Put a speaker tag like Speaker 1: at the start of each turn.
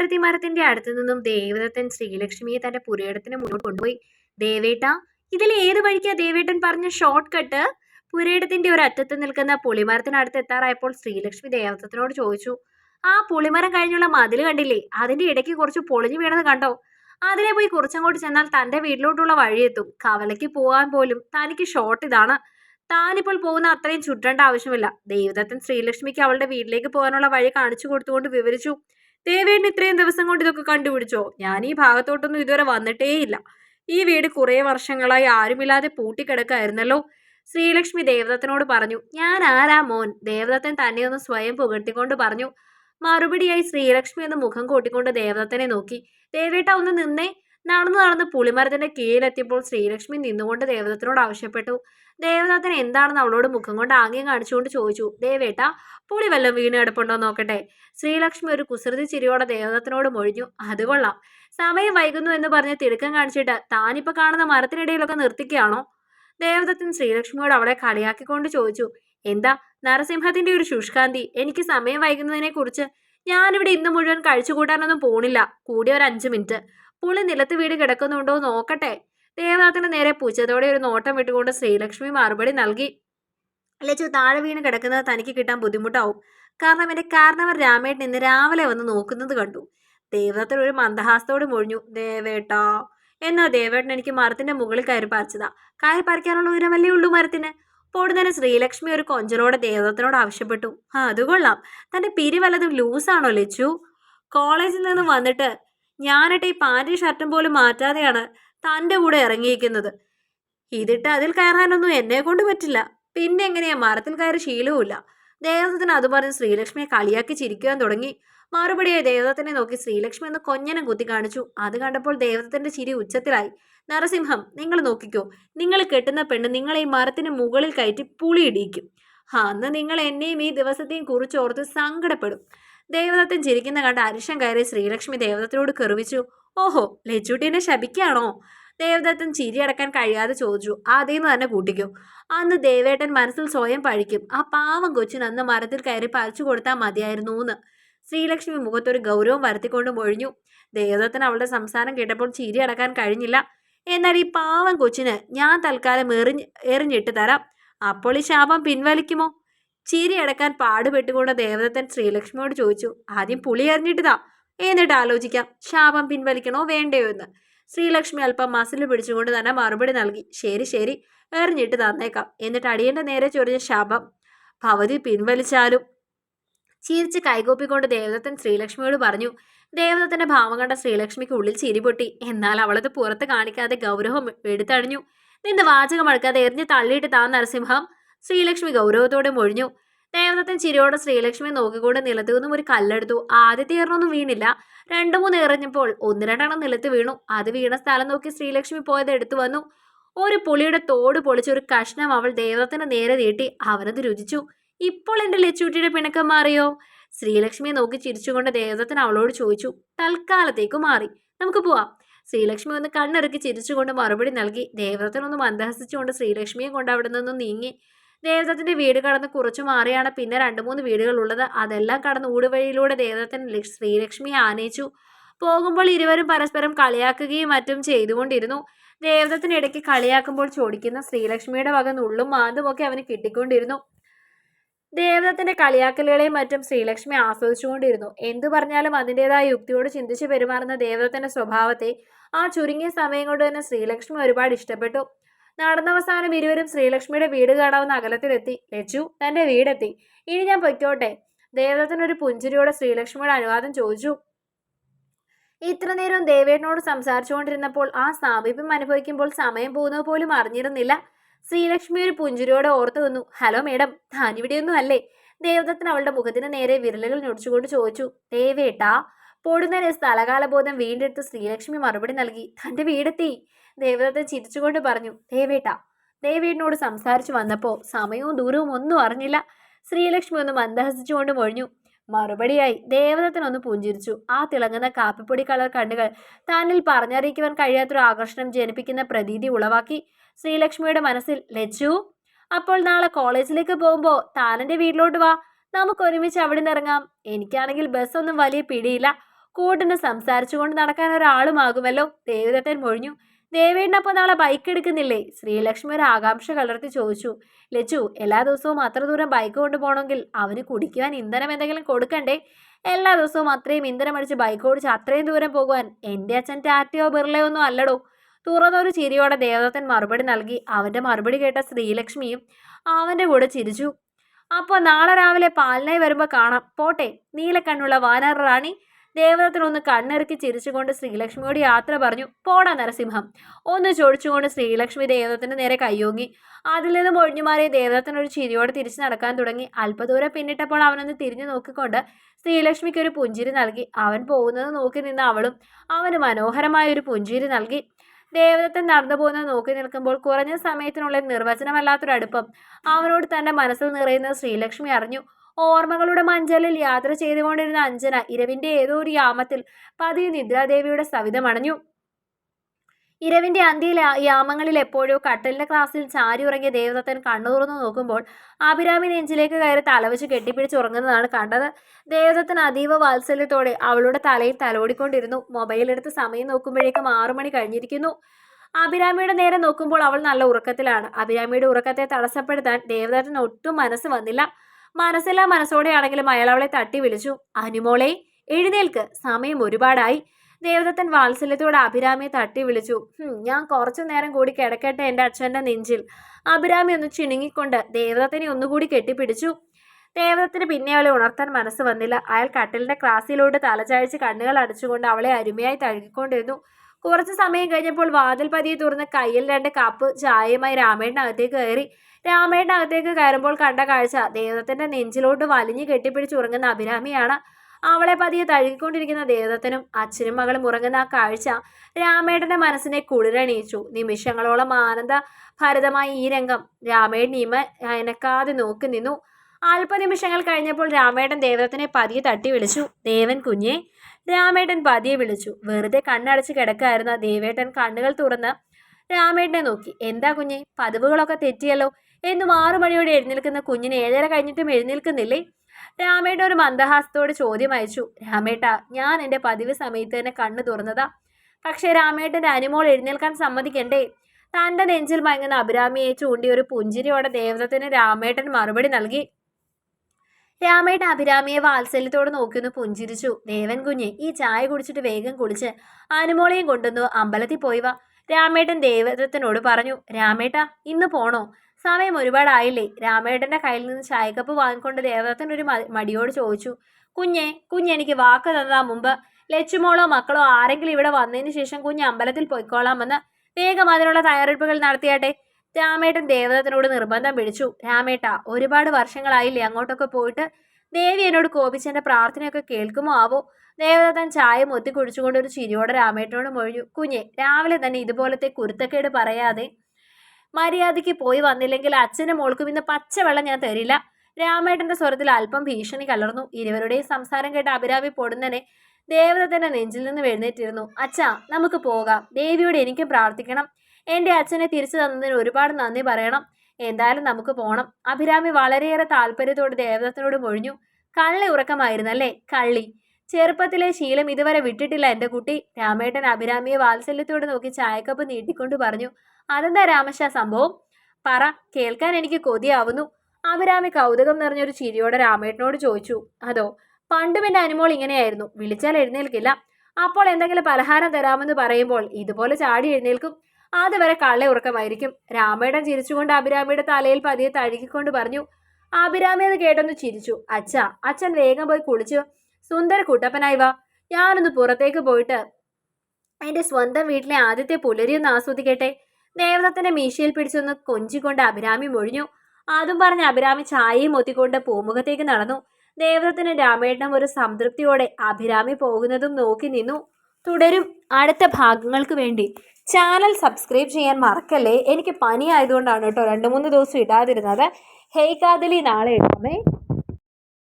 Speaker 1: പുളിമരത്തി മരത്തിന്റെ അടുത്തു നിന്നും ദേവദത്തൻ ശ്രീലക്ഷ്മിയെ തന്റെ പുരയിടത്തിന് മുന്നോട്ട് കൊണ്ടുപോയി. ദേവേട്ട ഇതിൽ ഏത് വഴിക്കാ ദേവേട്ടൻ പറഞ്ഞ ഷോർട്ട് കട്ട് പുരയിടത്തിന്റെ ഒരു അറ്റത്ത് നിൽക്കുന്ന പുളിമരത്തിനടുത്ത് എത്താറായപ്പോൾ ശ്രീലക്ഷ്മി ദേവദത്തനോട് ചോദിച്ചു ആ പുളിമരം കഴിഞ്ഞുള്ള മതിൽ കണ്ടില്ലേ? അതിന്റെ ഇടയ്ക്ക് കുറച്ച് പൊളിഞ്ഞു വീണത് കണ്ടോ? അതിലെ പോയി കുറച്ചങ്ങോട്ട് ചെന്നാൽ തന്റെ വീട്ടിലോട്ടുള്ള വഴിയെത്തും കവലയ്ക്ക് പോകാൻ പോലും തനിക്ക് ഷോർട്ട് ഇതാണ്. താനിപ്പോൾ പോകുന്ന അത്രയും ചുറ്റേണ്ട ആവശ്യമില്ല. ദേവദത്തൻ ശ്രീലക്ഷ്മിക്ക് അവളുടെ വീട്ടിലേക്ക് പോകാനുള്ള വഴി കാണിച്ചു കൊടുത്തുകൊണ്ട് വിവരിച്ചു. ദേവേട്ടൻ ഇത്രയും ദിവസം കൊണ്ട് ഇതൊക്കെ കണ്ടുപിടിച്ചോ? ഞാൻ ഈ ഭാഗത്തോട്ടൊന്നും ഇതുവരെ വന്നിട്ടേയില്ല. ഈ വീട് കുറേ വർഷങ്ങളായി ആരുമില്ലാതെ പൂട്ടിക്കിടക്കായിരുന്നല്ലോ. ശ്രീലക്ഷ്മി ദേവദത്തനോട് പറഞ്ഞു ഞാൻ ആരാ മോൻ? ദേവദത്തൻ തന്നെ ഒന്ന് സ്വയം പുകഴ്ത്തിക്കൊണ്ട് പറഞ്ഞു മറുപടിയായി ശ്രീലക്ഷ്മി എന്ന് മുഖം കൂട്ടിക്കൊണ്ട് ദേവദത്തനെ നോക്കി. ദേവേട്ട ഒന്ന് നിന്നേ. നടന്നു നടന്ന് പുളിമരത്തിന്റെ കീഴിലെത്തിയപ്പോൾ ശ്രീലക്ഷ്മി നിന്നുകൊണ്ട് ദേവദത്തനോട് ആവശ്യപ്പെട്ടു. ദേവദത്തൻ എന്താണെന്ന് അവളോട് മുഖം കൊണ്ട് ആംഗ്യം കാണിച്ചുകൊണ്ട് ചോദിച്ചു. ദേവേട്ട പുളി വല്ലതും വീണ് കിടപ്പുണ്ടോ നോക്കട്ടെ. ശ്രീലക്ഷ്മി ഒരു കുസൃതി ചിരിയോടെ ദേവദത്തനോട് മൊഴിഞ്ഞു. അത് കൊള്ളാം. സമയം വൈകുന്നു എന്ന് പറഞ്ഞ് തിടുക്കം കാണിച്ചിട്ട് താനിപ്പോ കാണുന്ന മരത്തിനിടയിലൊക്കെ നിർത്തിക്കുകയാണോ? ദേവദത്തൻ ശ്രീലക്ഷ്മിയോട് അവളെ കളിയാക്കിക്കൊണ്ട് ചോദിച്ചു. എന്താ നരസിംഹത്തിന്റെ ഒരു ശുഷ്കാന്തി. എനിക്ക് സമയം വൈകുന്നതിനെ കുറിച്ച് ഞാനിവിടെ ഇന്ന് മുഴുവൻ കഴിച്ചുകൂട്ടാനൊന്നും പോണില്ല. കൂടിയ ഒരു അഞ്ചു മിനിറ്റ്. പുളി നിലത്ത് വീട് കിടക്കുന്നുണ്ടോ നോക്കട്ടെ. ദേവനാഥന് നേരെ പൂച്ചതോടെ ഒരു നോട്ടം വിട്ടുകൊണ്ട് ശ്രീലക്ഷ്മി മറുപടി നൽകി. ലച്ചു താഴെ വീണ് കിടക്കുന്നത് തനിക്ക് കിട്ടാൻ ബുദ്ധിമുട്ടാവും. കാരണം എന്റെ കാരണവർ രാമേട്ടൻ ഇന്ന് രാവിലെ വന്ന് നോക്കുന്നത് കണ്ടു. ദേവദത്തൻ ഒരു മന്ദഹാസത്തോട് മൊഴിഞ്ഞു. ദേവേട്ടാ എന്നാ ദേവേട്ടൻ എനിക്ക് മരത്തിന്റെ മുകളിൽ കയറി പറിച്ചതാ. കയറി പറിക്കാനുള്ള ഉയരമല്ലേ ഉള്ളൂ മരത്തിന്? പൊടുന്നതിന് ശ്രീലക്ഷ്മി ഒരു കൊഞ്ചലോടെ ദേവദത്തനോട് ആവശ്യപ്പെട്ടു. ആ അതുകൊള്ളാം തന്റെ പിരി വല്ലതും ലൂസാണോ ലച്ചു? കോളേജിൽ നിന്ന് വന്നിട്ട് ഞാനിട്ട് ഈ പാന്റും ഷർട്ടും പോലും മാറ്റാതെയാണ് തന്റെ കൂടെ ഇറങ്ങിയിരിക്കുന്നത്. ഇതിട്ട് അതിൽ കയറാനൊന്നും എന്നെ കൊണ്ട് പറ്റില്ല. പിന്നെ എങ്ങനെയാ? മരത്തിൽ കയറി ശീലവുമില്ല. ദേവദത്തിന് അത് പറഞ്ഞ് ശ്രീലക്ഷ്മിയെ കളിയാക്കി ചിരിക്കുവാൻ തുടങ്ങി. മറുപടിയായി ദേവദത്തിനെ നോക്കി ശ്രീലക്ഷ്മി എന്ന് കൊഞ്ഞനം കുത്തി കാണിച്ചു. അത് കണ്ടപ്പോൾ ദേവദത്തിന്റെ ചിരി ഉച്ചത്തിലായി. നരസിംഹം നിങ്ങൾ നോക്കിക്കോ. നിങ്ങൾ കെട്ടുന്ന പെണ്ണ് നിങ്ങളെ ഈ മരത്തിന് മുകളിൽ കയറ്റി പുളിയിടിയിക്കും. അന്ന് നിങ്ങൾ എന്നെയും ഈ ദിവസത്തെയും കുറിച്ചോർത്ത് സങ്കടപ്പെടും. ദേവദത്തൻ ചിരിക്കുന്ന കണ്ട അരിശം കയറി ശ്രീലക്ഷ്മി ദേവദത്തിനോട് കെറിവിച്ചു. ഓഹോ ലച്ചുട്ടീനെ ശപിക്കാണോ? ദേവദത്തൻ ചിരി അടക്കാൻ കഴിയാതെ ചോദിച്ചു. അതേന്ന് തന്നെ കൂട്ടിക്കും. അന്ന് ദേവേട്ടൻ മനസ്സിൽ സ്വയം പഴിക്കും. ആ പാവം കൊച്ചിന് അന്ന് മരത്തിൽ കയറി പറിച്ചു കൊടുത്താൽ മതിയായിരുന്നു എന്ന് ശ്രീലക്ഷ്മി മുഖത്തൊരു ഗൗരവം വരുത്തിക്കൊണ്ട് മൊഴിഞ്ഞു. ദേവദത്തൻ അവളുടെ സംസാരം കേട്ടപ്പോൾ ചിരി അടക്കാൻ കഴിഞ്ഞില്ല. എന്നാൽ ഈ പാവം കൊച്ചിന് ഞാൻ തൽക്കാലം എറിഞ്ഞ് എറിഞ്ഞിട്ട് തരാം. അപ്പോൾ ഈ ശാപം പിൻവലിക്കുമോ? ചിരി അടക്കാൻ പാടുപെട്ടുകൊണ്ട് ദേവദത്തൻ ശ്രീലക്ഷ്മിയോട് ചോദിച്ചു ആദ്യം പുളി എറിഞ്ഞിട്ടതാ എന്നിട്ട് ആലോചിക്കാം ശാപം പിൻവലിക്കണോ വേണ്ടയോ എന്ന്. ശ്രീലക്ഷ്മി അല്പം മസിൽ പിടിച്ചുകൊണ്ട് തന്നെ മറുപടി നൽകി ശരി ശരി എറിഞ്ഞിട്ട് തന്നേക്കാം. എന്നിട്ട് അടിയന്റെ നേരെ ചൊരിഞ്ഞ ശാപം ഭവതി പിൻവലിച്ചാലും. ചിരിച്ച് കൈകൂപ്പിക്കൊണ്ട് ദേവദത്തൻ ശ്രീലക്ഷ്മിയോട് പറഞ്ഞു ദേവദത്തന്റെ ഭാവം കണ്ട ശ്രീലക്ഷ്മിക്ക് ഉള്ളിൽ ചിരി പൊട്ടി. എന്നാൽ അവളത് പുറത്ത് കാണിക്കാതെ ഗൗരവം എടുത്തണിഞ്ഞു. നിന്ന് വാചകം അടക്കാതെ എറിഞ്ഞ് തള്ളിയിട്ട് താ നരസിംഹം. ശ്രീലക്ഷ്മി ഗൗരവത്തോടെ മൊഴിഞ്ഞു. ദേവദത്തൻ ചിരിയോടെ ശ്രീലക്ഷ്മി നോക്കിക്കൊണ്ട് നിലത്തു നിന്നും ഒരു കല്ലെടുത്തു. ആദ്യത്തെ എറിഞ്ഞൊന്നും വീണില്ല. രണ്ടു മൂന്ന് എറിഞ്ഞപ്പോൾ ഒന്ന് രണ്ടെണ്ണം നിലത്ത് വീണു. അത് വീണ സ്ഥലം നോക്കി ശ്രീലക്ഷ്മി പോയത് എടുത്തു വന്നു. ഒരു പുളിയുടെ തോട് പൊളിച്ചൊരു കഷ്ണം അവൾ ദേവദത്തിന് നേരെ നീട്ടി അവനത് രുചിച്ചു. ഇപ്പോൾ എന്റെ ലച്ചൂട്ടിയുടെ പിണക്കം മാറിയോ? ശ്രീലക്ഷ്മിയെ നോക്കി ചിരിച്ചുകൊണ്ട് ദേവദത്തൻ അവളോട് ചോദിച്ചു. തൽക്കാലത്തേക്ക് മാറി. നമുക്ക് പോവാം. ശ്രീലക്ഷ്മി ഒന്ന് കണ്ണിറുക്കി ചിരിച്ചുകൊണ്ട് മറുപടി നൽകി. ദേവദത്തൻ ഒന്ന് മന്ദഹസിച്ചുകൊണ്ട് ശ്രീലക്ഷ്മിയെ കൊണ്ട് അവിടെ നിന്നും നീങ്ങി. ദേവദത്തിന്റെ വീട് കടന്ന് കുറച്ചു മാറിയാണ് പിന്നെ രണ്ട് മൂന്ന് വീടുകൾ ഉള്ളത് അതെല്ലാം കടന്ന് ഊടുവഴിയിലൂടെ ദേവദത്തൻ ലക്ഷ്- ശ്രീലക്ഷ്മിയെ ആനയിച്ചു. പോകുമ്പോൾ ഇരുവരും പരസ്പരം കളിയാക്കുകയും മറ്റും ചെയ്തുകൊണ്ടിരുന്നു. ദേവദത്തിനിടയ്ക്ക് കളിയാക്കുമ്പോൾ ചോടിക്കുന്ന ശ്രീലക്ഷ്മിയുടെ വക നുള്ളും മാന്തും ഒക്കെ അവന് കിട്ടിക്കൊണ്ടിരുന്നു. ദേവദത്തിന്റെ കളിയാക്കലുകളെയും മറ്റും ശ്രീലക്ഷ്മി ആസ്വദിച്ചുകൊണ്ടിരുന്നു. എന്തു പറഞ്ഞാലും അതിന്റെതായ യുക്തിയോട് ചിന്തിച്ച് പെരുമാറുന്ന ദേവദത്തിന്റെ സ്വഭാവത്തെ ആ ചുരുങ്ങിയ സമയം കൊണ്ട് തന്നെ ശ്രീലക്ഷ്മി ഒരുപാട് ഇഷ്ടപ്പെട്ടു. നടന്നവസാനം ഇരുവരും ശ്രീലക്ഷ്മിയുടെ വീട് കാണാവുന്ന അകലത്തിലെത്തി. ലച്ചു തന്റെ വീടെത്തി. ഇനി ഞാൻ പൊയ്ക്കോട്ടെ. ദേവദത്തൻ ഒരു പുഞ്ചിരിയോടെ ശ്രീലക്ഷ്മിയുടെ അനുവാദം ചോദിച്ചു. ഇത്ര നേരം ദേവേട്ടനോട് സംസാരിച്ചുകൊണ്ടിരുന്നപ്പോൾ ആ സാമീപ്യം അനുഭവിക്കുമ്പോൾ സമയം പോകുന്നത് പോലും അറിഞ്ഞിരുന്നില്ല. ശ്രീലക്ഷ്മി ഒരു പുഞ്ചിരിയോടെ ഓർത്തു നിന്നു. Hello madam. താനിവിടെയൊന്നും അല്ലേ ദേവദത്തൻ അവളുടെ മുഖത്തിന് നേരെ വിരലുകൾ ഞൊടിച്ചുകൊണ്ട് ചോദിച്ചു. ദേവേട്ടാ പൊടുന്നതിന് സ്ഥലകാലബോധം വീണ്ടെടുത്ത് ശ്രീലക്ഷ്മി മറുപടി നൽകി. തന്റെ വീടെത്തി ദേവദത്തൻ ചിരിച്ചുകൊണ്ട് പറഞ്ഞു. ദേവേട്ട ദേവേട്ടനോട് സംസാരിച്ചു വന്നപ്പോൾ സമയവും ദൂരവും ഒന്നും അറിഞ്ഞില്ല ശ്രീലക്ഷ്മി ഒന്ന് മന്ദഹസിച്ചുകൊണ്ട് മൊഴിഞ്ഞു. മറുപടിയായി ദേവദത്തൻ ഒന്ന് പുഞ്ചിരിച്ചു. ആ തിളങ്ങുന്ന കാപ്പിപ്പൊടി കളർ കണ്ണുകൾ താനിൽ പറഞ്ഞറിയിക്കുവാൻ കഴിയാത്തൊരു ആകർഷണം ജനിപ്പിക്കുന്ന പ്രതീതി ഉളവാക്കി ശ്രീലക്ഷ്മിയുടെ മനസ്സിൽ ലച്ചു അപ്പോൾ നാളെ കോളേജിലേക്ക് പോകുമ്പോൾ താനെന്റെ വീട്ടിലോട്ട് വാ. നമുക്ക് ഒരുമിച്ച് അവിടെ നിന്ന് ഇറങ്ങാം. എനിക്കാണെങ്കിൽ ബസ് ഒന്നും വലിയ പിടിയില്ല. കൂട്ടിന് സംസാരിച്ചുകൊണ്ട് നടക്കാൻ ഒരാളുമാകുമല്ലോ? ദേവദത്തൻ മൊഴിഞ്ഞു. ദേവേട്ടനപ്പോൾ നാളെ ബൈക്ക് എടുക്കുന്നില്ലേ? ശ്രീലക്ഷ്മി ഒരു ആകാംക്ഷ കലർത്തി ചോദിച്ചു. ലച്ചു എല്ലാ ദിവസവും അത്ര ദൂരം ബൈക്ക് കൊണ്ടുപോകണമെങ്കിൽ അവന് കുടിക്കുവാൻ ഇന്ധനം എന്തെങ്കിലും കൊടുക്കണ്ടേ? എല്ലാ ദിവസവും അത്രയും ഇന്ധനം അടിച്ച് ബൈക്ക് ഓടിച്ച് അത്രയും ദൂരം പോകുവാൻ എന്റെ അച്ഛൻ ടാറ്റയോ ബിർളയോ ഒന്നും അല്ലടോ. തുറന്നൊരു ചിരിയോടെ ദേവദത്തൻ മറുപടി നൽകി. അവന്റെ മറുപടി കേട്ട ശ്രീലക്ഷ്മിയും അവന്റെ കൂടെ ചിരിച്ചു. അപ്പോൾ നാളെ രാവിലെ പാലിനായി വരുമ്പോൾ കാണാം. പോട്ടെ. നീലക്കണ്ണുള്ള വാനർ റാണി ദേവദത്തൻ ഒന്ന് കണ്ണിറക്കി ചിരിച്ചുകൊണ്ട് ശ്രീലക്ഷ്മിയോട് യാത്ര പറഞ്ഞു പോടാ നരസിംഹം. ഒന്ന് ചോദിച്ചുകൊണ്ട് ശ്രീലക്ഷ്മി ദേവദത്തിന്റെ നേരെ കയ്യോങ്ങി അതിൽ നിന്നും ഒഴിഞ്ഞു മാറിയ ദേവദത്തൻ ഒരു ചിരിയോടെ തിരിച്ചു നടക്കാൻ തുടങ്ങി. അല്പദൂരം പിന്നിട്ടപ്പോൾ അവനൊന്ന് തിരിഞ്ഞു നോക്കിക്കൊണ്ട് ശ്രീലക്ഷ്മിക്ക് ഒരു പുഞ്ചിരി നൽകി. അവൻ പോകുന്നത് നോക്കി നിന്ന അവളും അവന് മനോഹരമായ ഒരു പുഞ്ചിരി നൽകി. ദേവദത്തൻ നടന്നു പോകുന്നത് നോക്കി നിൽക്കുമ്പോൾ കുറഞ്ഞ സമയത്തിനുള്ളിൽ നിർവചനമല്ലാത്തൊരു അടുപ്പം അവനോട് തന്റെ മനസ്സിൽ നിറയുന്ന ശ്രീലക്ഷ്മി അറിഞ്ഞു. ഓർമ്മകളുടെ മഞ്ചലിൽ യാത്ര ചെയ്തുകൊണ്ടിരുന്ന അഞ്ജന ഇരവിന്റെ ഏതോ ഒരു യാമത്തിൽ പതിയെ നിദ്രാദേവിയുടെ സവിധമണഞ്ഞു ഇരവിന്റെ അന്ത്യയിൽ യാമങ്ങളിൽ എപ്പോഴോ കട്ടലിന്റെ ക്ലാസ്സിൽ ചാരി ഉറങ്ങിയ ദേവദത്തൻ കണ്ണു തുറന്നു നോക്കുമ്പോൾ അഭിരാമി നെഞ്ചിലേക്ക് കയറി തലവെച്ച് കെട്ടിപ്പിടിച്ച് ഉറങ്ങുന്നതാണ് കണ്ടത്. ദേവദത്തൻ അതീവ വാത്സല്യത്തോടെ അവളുടെ തലയിൽ തലോടിക്കൊണ്ടിരുന്നു. മൊബൈലെടുത്ത് സമയം നോക്കുമ്പോഴേക്കും ആറു മണി കഴിഞ്ഞിരിക്കുന്നു. അഭിരാമിയുടെ നേരെ നോക്കുമ്പോൾ അവൾ നല്ല ഉറക്കത്തിലാണ്. അഭിരാമിയുടെ ഉറക്കത്തെ തടസ്സപ്പെടുത്താൻ ദേവദത്തൻ ഒട്ടും മനസ്സ് വന്നില്ല. മനസ്സില്ലാ മനസ്സോടെയാണെങ്കിലും അയാൾ അവളെ തട്ടി വിളിച്ചു. അനുമോളെ എഴുന്നേൽക്ക്. സമയം ഒരുപാടായി. ദേവദത്തൻ വാത്സല്യത്തോടെ അഭിരാമിയെ തട്ടി വിളിച്ചു. "ഹും, ഞാൻ കുറച്ചു നേരം കൂടി കിടക്കട്ടെ എന്റെ അച്ഛന്റെ നെഞ്ചിൽ. അഭിരാമി ഒന്ന് ചിണുങ്ങിക്കൊണ്ട് ദേവദത്തനെ ഒന്നുകൂടി കെട്ടിപ്പിടിച്ചു. ദേവദത്തിന് പിന്നെ അവളെ ഉണർത്താൻ മനസ്സ് വന്നില്ല. അയാൾ കട്ടിലിന്റെ ക്ലാസ്സിലോട്ട് തലചായ്ച്ച് കണ്ണുകൾ അടച്ചുകൊണ്ട് അവളെ അരുമയായി തഴുകിക്കൊണ്ടിരുന്നു. കുറച്ച് സമയം കഴിഞ്ഞപ്പോൾ വാതിൽ പതിയെ തുറന്ന് കയ്യിൽ രണ്ട് കപ്പ് ചായയുമായി രാമേട്ടനകത്തേക്ക് കയറി. രാമേട്ടനകത്തേക്ക് കയറുമ്പോൾ കണ്ട കാഴ്ച ദേവദത്തിന്റെ നെഞ്ചിലോട്ട് വലിഞ്ഞു കെട്ടിപ്പിടിച്ച് ഉറങ്ങുന്ന അഭിരാമിയാണ്. അവളെ പതിയെ തഴുകിക്കൊണ്ടിരിക്കുന്ന ദേവദത്തനും അച്ഛനും മകളും ഉറങ്ങുന്ന ആ കാഴ്ച രാമേട്ടന്റെ മനസ്സിനെ കുളിരണിയിച്ചു. നിമിഷങ്ങളോളം ആനന്ദ ഭരിതമായ ഈ രംഗം രാമേട്ടൻ ഇമ അനക്കാതെ നോക്കി നിന്നു. അല്പനിമിഷങ്ങൾ കഴിഞ്ഞപ്പോൾ രാമേട്ടൻ ദേവദത്തിനെ പതിയെ തട്ടി വിളിച്ചു. ദേവൻ കുഞ്ഞെ രാമേട്ടൻ പതിയെ വിളിച്ചു. വെറുതെ കണ്ണടച്ച് കിടക്കായിരുന്ന ദേവേട്ടൻ കണ്ണുകൾ തുറന്ന് രാമേട്ടനെ നോക്കി. എന്താ കുഞ്ഞെ പതിവുകളൊക്കെ തെറ്റിയല്ലോ. എന്നും ആറു മണിയോടെ എഴുന്നേൽക്കുന്ന കുഞ്ഞിന് ഏഴര കഴിഞ്ഞിട്ടും എഴുന്നേൽക്കുന്നില്ലേ? രാമേട്ടൻ ഒരു മന്ദഹാസത്തോടെ ചോദ്യം അയച്ചു. രാമേട്ട ഞാൻ എന്റെ പതിവ് സമയത്ത് തന്നെ കണ്ണു തുറന്നതാ. പക്ഷേ രാമേട്ടന്റെ അനുമോൾ എഴുന്നേൽക്കാൻ സമ്മതിക്കണ്ടേ? തന്റെ നെഞ്ചിൽ മയങ്ങുന്ന അഭിരാമിയെ ചൂണ്ടി ഒരു പുഞ്ചിരിയോടെ ദേവതത്തിന് രാമേട്ടൻ മറുപടി നൽകി. രാമേട്ടൻ അഭിരാമിയെ വാത്സല്യത്തോടെ നോക്കിയൊന്ന് പുഞ്ചിരിച്ചു. ദേവൻ കുഞ്ഞ് ഈ ചായ കുടിച്ചിട്ട് വേഗം കുളിച്ച് അനുമോളെയും കൊണ്ടുവന്നു അമ്പലത്തിൽ പോയി വാ രാമേട്ടൻ ദേവദത്തനോട് പറഞ്ഞു. രാമേട്ട ഇന്ന് പോണോ? സമയം ഒരുപാടായില്ലേ. രാമേട്ടന്റെ കയ്യിൽ നിന്ന് ചായക്കപ്പ് വാങ്ങിക്കൊണ്ട് ദേവദത്തൻ ഒരു മടിയോട് ചോദിച്ചു. കുഞ്ഞെ കുഞ്ഞെ എനിക്ക് വാക്ക് തന്നതാ മുമ്പ് ലച്ചുമോളോ മക്കളോ ആരെങ്കിലും ഇവിടെ വന്നതിന് ശേഷം കുഞ്ഞ് അമ്പലത്തിൽ പോയിക്കോളാമെന്ന് വേഗം അതിനുള്ള തയ്യാറെടുപ്പുകൾ നടത്തിയാട്ടെ. രാമേട്ടൻ ദേവതത്തിനോട് നിർബന്ധം പിടിച്ചു. രാമേട്ട ഒരുപാട് വർഷങ്ങളായില്ലേ അങ്ങോട്ടൊക്കെ പോയിട്ട്? ദേവി എന്നോട് കോപിച്ചെന്റെ പ്രാർത്ഥനയൊക്കെ കേൾക്കുമോ ആവോ ദേവദത്തൻ ചായ മൊത്തി കുടിച്ചുകൊണ്ട് ഒരു ചിരിയോടെ രാമേട്ടനോട് മൊഴിഞ്ഞു. കുഞ്ഞെ രാവിലെ തന്നെ ഇതുപോലത്തെ കുരുത്തക്കേട് പറയാതെ. മര്യാദയ്ക്ക് പോയി വന്നില്ലെങ്കിൽ അച്ഛനും മോൾക്കും ഇന്ന് പച്ചവെള്ളം ഞാൻ തരില്ല രാമേട്ടന്റെ സ്വരത്തിൽ അല്പം ഭീഷണി കലർന്നു. ഇരുവരുടെയും സംസാരം കേട്ട് അഭിരാമി പൊടുന്നനെ ദേവദത്തന്റെ നെഞ്ചിൽ നിന്ന് എഴുന്നേറ്റിരുന്നു. അച്ഛാ നമുക്ക് പോകാം. ദേവിയോട് എനിക്കും പ്രാർത്ഥിക്കണം. എന്റെ അച്ഛനെ തിരിച്ചു തന്നതിന് ഒരുപാട് നന്ദി പറയണം. എന്തായാലും നമുക്ക് പോണം. അഭിരാമി വളരെയേറെ താല്പര്യത്തോടെ ദേവദത്തനോട് മൊഴിഞ്ഞു. കള്ളി ഉറക്കമായിരുന്നല്ലേ? കള്ളി. ചെറുപ്പത്തിലെ ശീലം ഇതുവരെ വിട്ടിട്ടില്ല എന്റെ കുട്ടി. രാമേട്ടൻ അഭിരാമിയെ വാത്സല്യത്തോട് നോക്കി ചായക്കപ്പ് നീട്ടിക്കൊണ്ട് പറഞ്ഞു അതെന്താ രാമശ സംഭവം? പറ കേൾക്കാൻ എനിക്ക് കൊതിയാവുന്നു. അഭിരാമി കൗതുകം നിറഞ്ഞൊരു ചിരിയോടെ രാമേട്ടനോട് ചോദിച്ചു അതോ പണ്ടും എന്റെ അനുമോൾ ഇങ്ങനെയായിരുന്നു. വിളിച്ചാൽ എഴുന്നേൽക്കില്ല. അപ്പോൾ എന്തെങ്കിലും പലഹാരം തരാമെന്ന് പറയുമ്പോൾ ഇതുപോലെ ചാടി എഴുന്നേൽക്കും. അതുവരെ കള്ള ഉറക്കമായിരിക്കും. രാമേടൻ ചിരിച്ചുകൊണ്ട് അഭിരാമിയുടെ തലയിൽ പതിയെ തഴുകിക്കൊണ്ട് പറഞ്ഞു അഭിരാമി അത് കേട്ടൊന്ന് ചിരിച്ചു. അച്ഛ അച്ഛൻ വേഗം പോയി കുളിച്ചു. സുന്ദര കുട്ടപ്പനായി വാ. ഞാനൊന്ന് പുറത്തേക്ക് പോയിട്ട് എന്റെ സ്വന്തം വീട്ടിലെ ആദ്യത്തെ പുലരി ഒന്ന് ആസ്വദിക്കട്ടെ. ദേവതത്തിന്റെ മീശയിൽ പിടിച്ചൊന്ന് കൊഞ്ചിക്കൊണ്ട് അഭിരാമി മൊഴിഞ്ഞു. അതും പറഞ്ഞ് അഭിരാമി ചായയും ഒത്തിക്കൊണ്ട് പൂമുഖത്തേക്ക് നടന്നു. ദേവതത്തിന് രാമേട്ടനും ഒരു സംതൃപ്തിയോടെ അഭിരാമി പോകുന്നതും നോക്കി നിന്നു. തുടരും അടുത്ത ഭാഗങ്ങൾക്ക് വേണ്ടി. ചാനൽ സബ്സ്ക്രൈബ് ചെയ്യാൻ മറക്കല്ലേ? എനിക്ക് പനി ആയതുകൊണ്ടാണ് കേട്ടോ. രണ്ട് മൂന്ന് ദിവസം ഇടാതിരുന്നത്. ഹേയ് കാതലി നാളെ ഇടാമേ